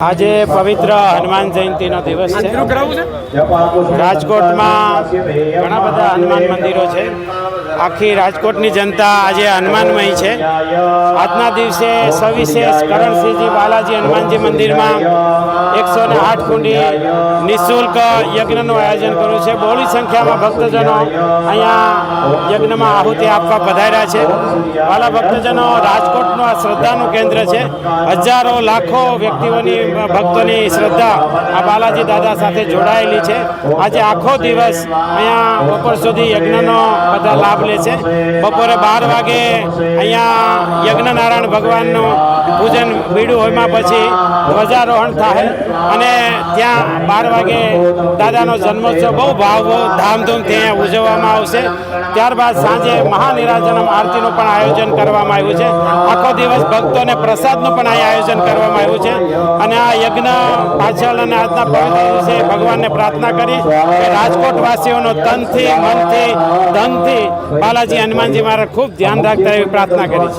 આજે પવિત્ર હનુમાન જયંતિનો દિવસ છે. રાજકોટમાં ઘણા બધા હનુમાન મંદિરો છે. આખી રાજકોટની જનતા આજે હનુમાનમય છે. આજના દિવસે સવિશેષ કરણસિંહજી બાલાજી હનુમાનજી મંદિરમાં એકસો ને આઠ કુંડી નિઃશુલ્ક યજ્ઞનું આયોજન કર્યું છે. બહોળી સંખ્યામાં ભક્તજનો અહીંયા યજ્ઞમાં આહુતિ આપવા પધાર્યા છે. વાલા ભક્તજનો, રાજકોટનું આ શ્રદ્ધાનું કેન્દ્ર છે. હજારો, લાખો વ્યક્તિઓની, ભક્તોની શ્રદ્ધા આ બાલાજી દાદા સાથે જોડાયેલી છે. આજે આખો દિવસ અહીંયા બપોર સુધી યજ્ઞનો બધા લાભ લે છે. બપોરે બાર વાગે અહીંયા યજ્ઞનારાયણ ભગવાનનું પૂજન બીડું હોયમાં પછી ધ્વજારોહણ થાય અને ત્યાં બાર વાગે દાદાનો જન્મોત્સવ બહુ ભાવ ધામધૂમથી અહીંયા ઉજવવામાં આવશે. ત્યારબાદ સાંજે મહાનિરાજનમ આરતીનું પણ આયોજન કરવામાં આવ્યું છે. આખો દિવસ ભક્તોને પ્રસાદનું પણ અહીંયા આયોજન કરવામાં આવ્યું છે. અને આ યજ્ઞ પાછળ અને આજના પવિત્ર દિવસે ભગવાનને પ્રાર્થના કરી કે રાજકોટ વાસીઓનો તનથી મનથી, ધનથી બાલાજી હનુમાનજી મારા ખૂબ ધ્યાન રાખતા એવી પ્રાર્થના કરી છે.